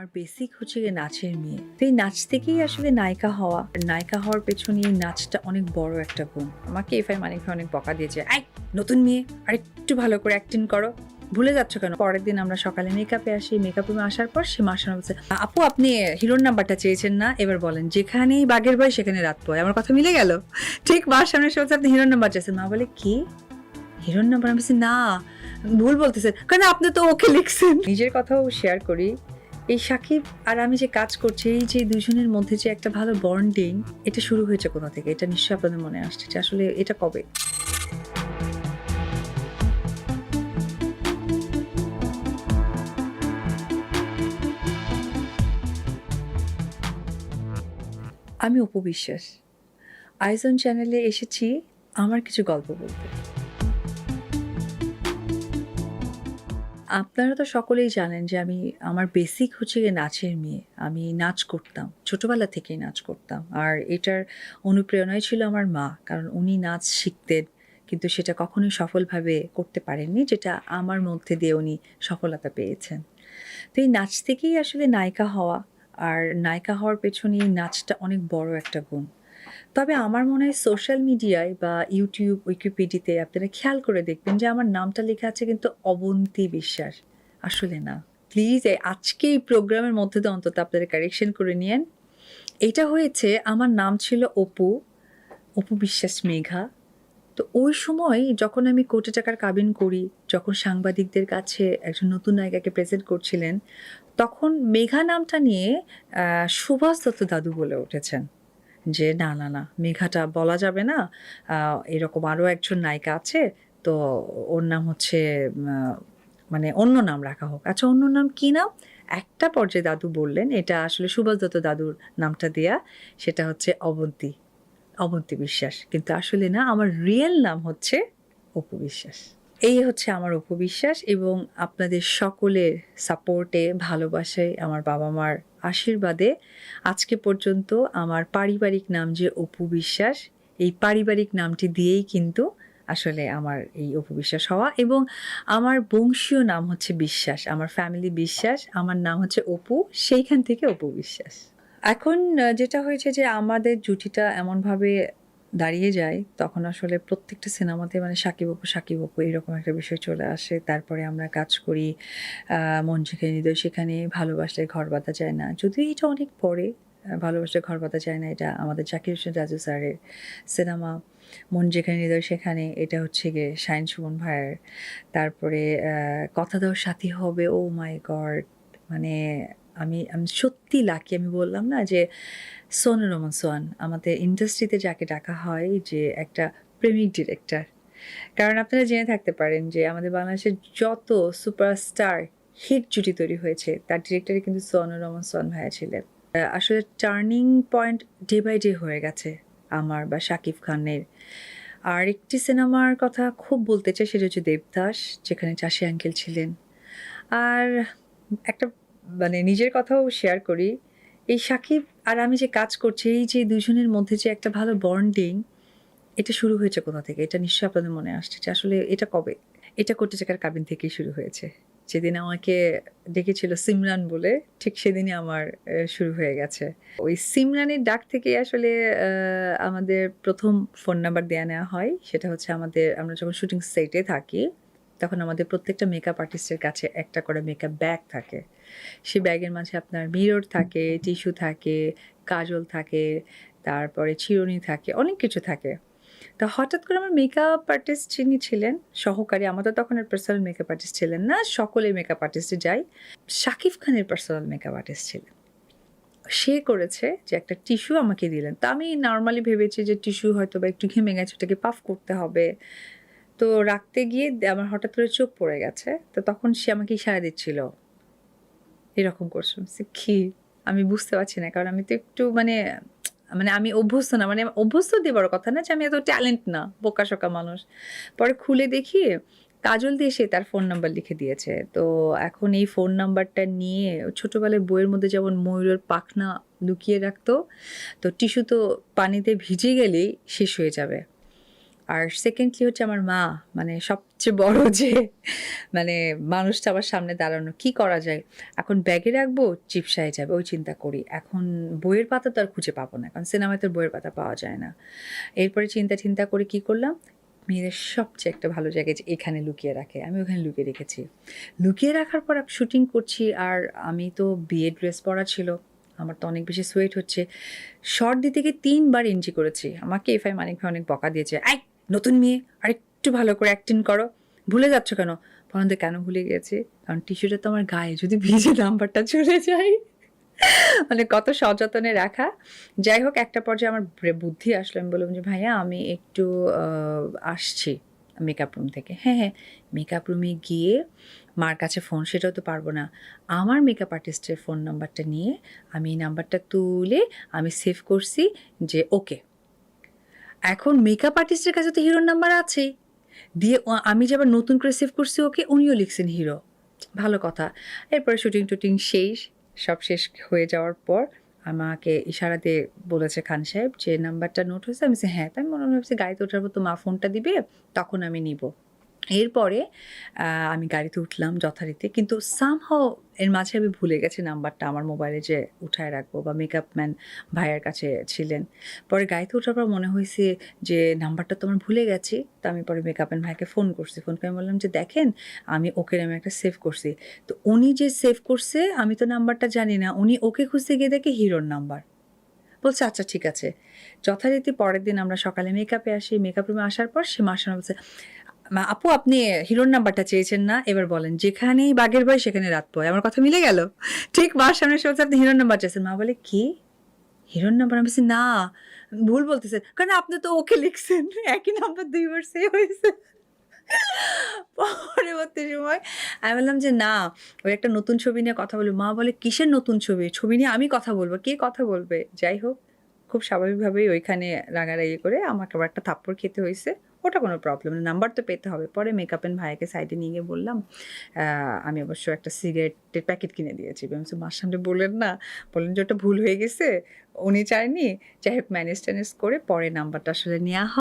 আমার বেসিক হচ্ছে গিয়ে নাচের মেয়ে। তো এই নাচ থেকেই আসলে নায়িকা হওয়া। নায়িকা হওয়ার পেছনে এই নাচটা অনেক বড় একটা গুণ। আমাকে এফআই মানিক অনেক বকা দিয়েছে আই নতুন মেয়ে আর একটু ভালো করে অ্যাক্টিং করো। ভুলে যাচ্ছ কেন? পরের দিন আমরা সকালে মেকআপে আসি। মেকআপ রুমে আসার পর সে মাসানো বলছে, আপু, আপনি হিরোর নাম্বারটা চেয়েছেন না? এবার বলেন, যেখানেই বাগের বয় সেখানে রাত পয় আমার কথা মিলে গেল? ঠিক মার সামনে এসে বলছে, আপনি হিরোর নাম্বার চেয়েছেন? মা বলে, কি? হিরোর নাম্বার? আমি না। ভুল বলতেছেন কারণ আপনি তো ওকে লিখছেন। নিজের কথাও শেয়ার করি। এই সাকিব আর আমি যে কাজ করছি, এই যে দুজনের মধ্যে যে একটা ভালো বন্ডিং এটা শুরু হয়েছে কোথা থেকে? এটা নিশ্চয়ই আপনাদের মনে আসছে যে আসলে এটা কবে? আমি অপু বিশ্বাস। আইজন চ্যানেলে এসেছি আমার কিছু গল্প বলতে। আপনারা তো সকলেই জানেন যে আমি, আমার বেসিক হচ্ছে গিয়ে নাচের মেয়ে। আমি নাচ করতাম, ছোটবেলা থেকেই নাচ করতাম। আর এটার অনুপ্রেরণাই ছিল আমার মা, কারণ উনি নাচ শিখতেন, কিন্তু সেটা কখনোই সফলভাবে করতে পারেননি, যেটা আমার মধ্যে দিয়ে উনি সফলতা পেয়েছেন। তো এই নাচ থেকেই আসলে নায়িকা হওয়া, আর নায়িকা হওয়ার পেছনে নাচটা অনেক বড় একটা গুণ। তবে আমার মনে হয় সোশ্যাল মিডিয়ায় বা ইউটিউব উইকিপিডিতে আপনারা খেয়াল করে দেখবেন যে আমার নামটা লেখা আছে কিন্তু অবন্তী বিশ্বাস। আসলে না। প্লিজ আজকে এই প্রোগ্রামের মধ্যে দিয়ে অন্তত আপনারা কারেকশন করে নিয়েন। এটা হয়েছে, আমার নাম ছিল অপু অপু বিশ্বাস মেঘা। তো ওই সময় যখন আমি কোটি টাকার কাবিন করি, যখন সাংবাদিকদের কাছে একজন নতুন নায়িকাকে প্রেজেন্ট করছিলেন, তখন মেঘা নামটা নিয়ে সুভাষ দত্ত দাদু বলে উঠেছেন। যে, না না না, মেঘাটা বলা যাবে না। এরকম আরও একজন নায়িকা আছে, তো ওর নাম হচ্ছে মানে অন্য নাম রাখা হোক। আচ্ছা অন্য নাম কি নাম? একটা পর্যায়ে দাদু বললেন, এটা আসলে সুভাষ দত্ত দাদুর নামটা দেয়া, সেটা হচ্ছে অবন্তী অবন্তী বিশ্বাস। কিন্তু আসলে না, আমার রিয়েল নাম হচ্ছে অপু বিশ্বাস। এই হচ্ছে আমার উপবিশ্বাস এবং আপনাদের সকলের সাপোর্টে ভালোবাসায়, আমার বাবা মার আশীর্বাদে আজকে পর্যন্ত আমার পারিবারিক নাম যে অপু বিশ্বাস এই পারিবারিক নামটি দিয়েই কিন্তু আসলে আমার এই অপবিশ্বাস হওয়া এবং আমার বংশীয় নাম হচ্ছে বিশ্বাস, আমার ফ্যামিলি বিশ্বাস, আমার নাম হচ্ছে অপু, সেইখান থেকে অপু বিশ্বাস এখন যেটা হয়েছে যে আমাদের জুটিটা এমনভাবে দাঁড়িয়ে যায়, তখন আসলে প্রত্যেকটা সিনেমাতে মানে সাকিব অপু সাকিব অপু এরকম একটা বিষয় চলে আসে। তারপরে আমরা কাজ করি মন যেখানে হৃদয় সেখানে ভালোবাসলে ঘর বাঁধা যায় না। যদিও এটা অনেক পরে ভালোবাসলে ঘর বাঁধা যায় না, এটা আমাদের জাকির হোসেন রাজু স্যারের সিনেমা। মন যেখানে হৃদয় সেখানে, এটা হচ্ছে গিয়ে শাইন সুমন ভাইয়ের। তারপরে কথা দাও সাথী হবে, ও মাই গড মানে আমি আমি সত্যি লাকি আমি বললাম না যে সোনু রমন সোয়ান আমাদের ইন্ডাস্ট্রিতে যাকে ডাকা হয় যে একটা প্রেমিক ডিরেক্টর কারণ আপনারা জেনে থাকতে পারেন যে আমাদের বাংলাদেশের যত সুপারস্টার হিট জুটি তৈরি হয়েছে, তার ডিরেক্টরে কিন্তু সোনু রমন সোয়ান ভাইয়া ছিলেন। আসলে turning point day by day হয়ে গেছে আমার বা শাকিব খানের। আর একটি সিনেমার কথা খুব বলতে চাই, সেটা হচ্ছে দেবদাস, যেখানে চাষি আঙ্কেল ছিলেন। আর একটা মানে নিজের কথাও শেয়ার করি। এই সাকিব আর আমি যে কাজ করছি, এই যে দুজনের মধ্যে যে একটা ভালো বন্ডিং এটা শুরু হয়েছে কোথা থেকে? এটা নিশ্চয়ই আপনাদের মনে আসছে যে আসলে এটা কবে? এটা কোটি টাকার কাবিন থেকেই শুরু হয়েছে। যেদিন আমাকে ডেকেছিল সিমরান বলে, ঠিক সেদিনই আমার শুরু হয়ে গেছে। ওই সিমরানের ডাক থেকে আসলে আমাদের প্রথম ফোন নাম্বার দেওয়া নেওয়া হয়। সেটা হচ্ছে আমাদের, আমরা যখন শুটিং সেটে থাকি তখন আমাদের প্রত্যেকটা মেকআপ আর্টিস্টের কাছে একটা করে মেকআপ ব্যাগ থাকে। সেই ব্যাগের মাঝে আপনার মিরর থাকে টিস্যু থাকে, কাজল থাকে, তারপরে চিরুনি থাকে, অনেক কিছু থাকে। তা হঠাৎ করে আমার মেকআপ আর্টিস্ট যিনি ছিলেন, সহকারী আমাদের তখন আর পার্সোনাল মেকআপ আর্টিস্ট ছিলেন না সকলে মেকআপ আর্টিস্টে যাই, শাকিব খানের পার্সোনাল মেকআপ আর্টিস্ট ছিলেন। সে করেছে যে একটা টিস্যু আমাকে দিলেন। তা আমি নর্মালি ভেবেছি যে টিস্যু হয়তো বা একটু ঘেমে গেছে, ওটাকে পাফ করতে হবে। তো রাখতে গিয়ে আমার হঠাৎ করে চোখ পড়ে গেছে। তো তখন সে আমাকে ইশারা দিচ্ছিল, এরকম করছে? কি? আমি বুঝতে পারছি না, কারণ আমি তো একটু মানে মানে আমি অভ্যস্ত না মানে অভ্যস্ত দিয়ে বড় কথা না যে আমি এত ট্যালেন্ট না, বোকা শোকা মানুষ। পরে খুলে দেখি কাজল দিয়ে সে তার ফোন নাম্বার লিখে দিয়েছে। তো এখন এই ফোন নাম্বারটা নিয়ে ছোটোবেলায় বইয়ের মধ্যে যেমন ময়ূরের পাখনা লুকিয়ে রাখতো, তো টিস্যু তো পানিতে ভিজে গেলেই শেষ হয়ে যাবে। আর সেকেন্ডলি হচ্ছে আমার মা মানে সবচেয়ে বড় যে মানে মানুষটা আমার সামনে দাঁড়ানো, কি করা যায়? এখন ব্যাগে রাখব, চিপসায় যাবে, ওই চিন্তা করি। এখন বইয়ের পাতা তো আর খুঁজে পাবো না, কারণ সিনেমায় তো বইয়ের পাতা পাওয়া যায় না। এরপরে চিন্তা চিন্তা করে কি করলাম? মেয়েদের সবচেয়ে একটা ভালো জায়গায় যে এখানে লুকিয়ে রাখে, আমি ওখানে লুকিয়ে রেখেছি। লুকিয়ে রাখার পর শুটিং করছি, আর আমি তো বিয়ে ড্রেস পরা ছিল, আমার তো অনেক বেশি সোয়েট হচ্ছে। শর্ট দিতে গিয়ে তিনবার এনজি করেছি, আমাকে এফআই মানিক ভাই অনেক বকা দিয়েছে আই নতুন মেয়ে আর একটু ভালো করে অ্যাক্টিং করো। ভুলে যাচ্ছ কেন? পরন্ত কেন ভুলে গেছে? কারণ টিস্যুটা তো আমার গায়ে, যদি ভিজে নাম্বারটা চলে যায়। মানে কত সযত্নে রাখা। যাই হোক, একটা পর্যায়ে আমার বুদ্ধি আসলো। আমি বললাম যে, ভাইয়া, আমি একটু আসছি মেকআপ রুম থেকে। হ্যাঁ হ্যাঁ মেকআপ রুমে গিয়ে মার কাছে ফোন সেটাও তো পারব না। আমার মেকআপ আর্টিস্টের ফোন নাম্বারটা নিয়ে আমি এই নাম্বারটা তুলে আমি সেভ করছি যে ওকে এখন মেকআপ আর্টিস্টের কাছে তো হিরোর নাম্বার আছে। দিয়ে আমি যে আবার নতুন করে সেভ করছি, ওকে উনিও লিখছেন হিরো ভালো কথা। এরপরে শুটিং টুটিং শেষ, সব শেষ হয়ে যাওয়ার পর আমাকে ইশারা দিয়ে বলেছে খান সাহেব যে নাম্বারটা নোট হয়েছে? আমি হ্যাঁ। তাই মনে ভাবছি, গাড়িতে ওঠার পর তো মা ফোনটা দিবে, তখন আমি নিব। এরপরে আমি গাড়িতে উঠলাম যথারীতি কিন্তু সামহাও এর মাঝে আমি ভুলে গেছি নাম্বারটা আমার মোবাইলে যে উঠায় রাখব বা মেকআপ ম্যান ভাইয়ের কাছে ছিলেন। পরে গাড়িতে ওঠার পর মনে হয়েছে যে নাম্বারটা তো আমার ভুলে গেছি তো আমি পরে মেকআপ ম্যান ভাইকে ফোন করছি। ফোন করে বললাম যে দেখেন আমি ওকে নামে একটা সেভ করছি। তো উনি যে সেভ করছে আমি তো নাম্বারটা জানি না উনি ওকে খুঁজতে গিয়ে দেখে হিরোর নাম্বার। বলছে আচ্ছা ঠিক আছে। যথারীতি পরের দিন আমরা সকালে মেকআপে আসি মেকআপ রুমে আসার পর সে মার সামনে বলছে "মা, আপু, আপনি হিরোর নাম্বারটা চেয়েছেন না? এবার বলেন, যেখানেই বাঘের ভয়, সেখানে রাত পয় আমার কথা মিলে গেল? ঠিক মার সামনে সে আপনি হিরোর নাম্বার চেয়েছেন? মা বলে, কি? হিরোর নাম্বার? আমি বলছি, না, ভুল বলতেছেন। কারণ আপনি তো ওকে লিখছেন, একই নাম্বার দুইবার সে হয়েছে। পরবর্তী সময় আমি বললাম যে, না, ওই একটা নতুন ছবি নিয়ে কথা বলব। মা বলে, কিসের নতুন ছবি? ছবি নিয়ে আমি কথা বলব, কে কথা বলবে? যাই হোক, খুব স্বাভাবিকভাবেই ওইখানে রাগারাগি করে আমাকে আবার একটা থাপ্পড় খেতে হয়েছে। ওটা কোনো প্রবলেম না নাম্বার তো পেতে হবে। পরে মেকআপ এন্ড ভাইয়াকে সাইডে নিয়ে গিয়ে বললাম আমি অবশ্য একটা সিগারেটের প্যাকেট কিনে দিয়েছি। আমি মার সামনে বললেন না। বললেন যে, ওটা ভুল হয়ে গেছে। উনি চায়নি। যাই হোক ম্যানেজ ট্যানেজ করে পরে নাম্বারটা আসলে নেওয়া হয়